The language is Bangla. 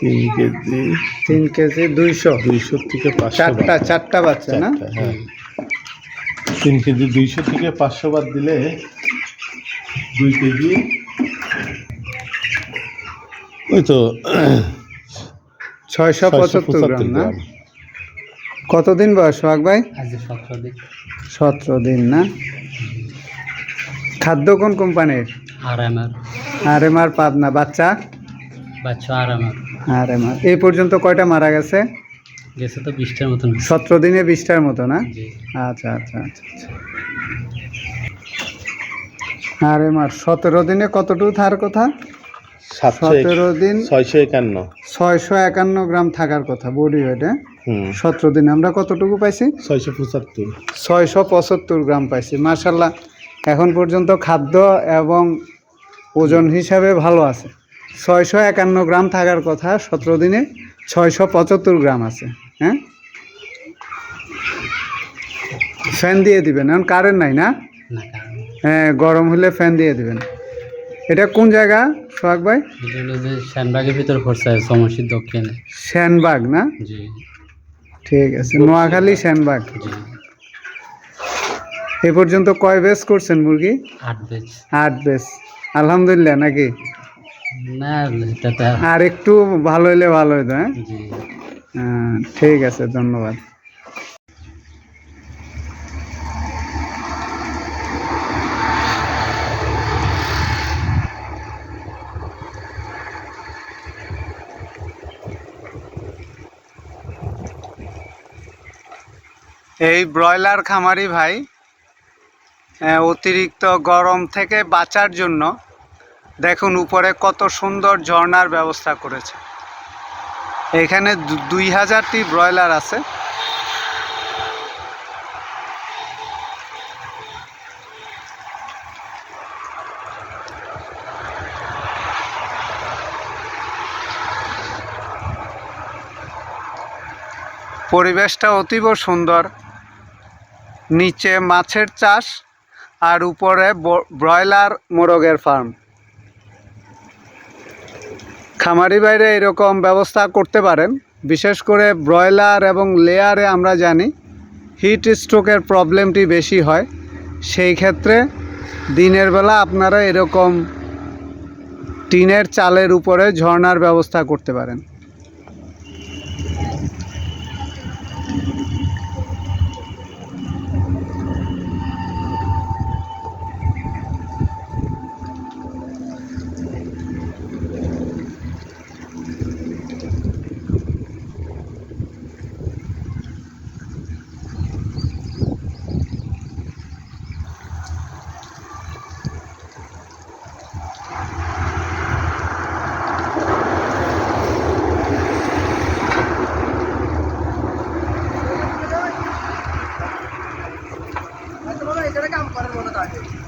তিন কেজি। তিন কেজি দুইশো। দুইশো থেকে চারটা চারটা বাচ্চা না? হ্যাঁ। তিন কেজি দুইশো থেকে পাঁচশো বাদ দিলে দুই কেজি। ওই তো ছয়শো পঁচাত্তর গ্রাম না? কতদিন বয়স সোহাগ ভাই? সতেরো দিন। না? খাদ্য কোন কোম্পানির? আর। আর এম আর পাবনা বাচ্চা? বাচ্চা আর আমার। আর এম এই পর্যন্ত কয়টা মারা গেছে? গেছে তো বিশটার মতন। সতেরো দিনে বিশটার মতো না? আচ্ছা আচ্ছা আচ্ছা আচ্ছা। আর এম সতেরো দিনে কতটুকু থার কথা? সতেরো দিন ছয়শো একান্ন। ছয়শো একান্ন গ্রাম থাকার কথা বডি ওয়েটে সতেরো দিনে আমরা কতটুকু পাইছি? ছয়শো পঁচাত্তর। ছয়শো পঁচাত্তর গ্রাম পাইছি। মার্শাল্লাহ এখন পর্যন্ত খাদ্য এবং ওজন হিসাবে ভালো আছে। ছয়শো একান্ন গ্রাম থাকার কথা সতেরো দিনে ছয়শো পঁচাত্তর গ্রাম আছে হ্যাঁ? ফ্যান দিয়ে দিবেন এখন কারেন্ট নাই না? হ্যাঁ গরম হলে ফ্যান দিয়ে দিবেন। এটা কোন জায়গা সোহাগ ভাই? শ্যানবাগের ভিতর পড়ছে সমস্যার দক্ষিণে। শ্যানবাগ না? জি। ঠিক আছে নোয়াখালী শ্যানবাগ এ পর্যন্ত কয় বেস করছেন মুরগি? আট বেজ আট বেস আলহামদুলিল্লাহ নাকি? না আর একটু ভালো হলে ভালো হতো হ্যাঁ? হ্যাঁ, ঠিক আছে ধন্যবাদ। এই ব্রয়লার খামারি ভাই অতিরিক্ত গরম থেকে বাঁচার জন্য দেখুন, উপরে কত সুন্দর ঝর্নার ব্যবস্থা করেছে। এখানে দুই হাজারটি ব্রয়লার আছে। পরিবেশটা অতীব সুন্দর। নিচে মাছের চাষ আর উপরে ব্রয়লার মোরগের ফার্ম খামারি বাইরে এরকম ব্যবস্থা করতে পারেন। বিশেষ করে ব্রয়লার এবং লেয়ারে আমরা জানি হিট স্ট্রোকের প্রবলেমটি বেশি হয়। সেই ক্ষেত্রে দিনের বেলা আপনারা এরকম টিনের চালের উপরে ঝর্নার ব্যবস্থা করতে পারেন। Friday.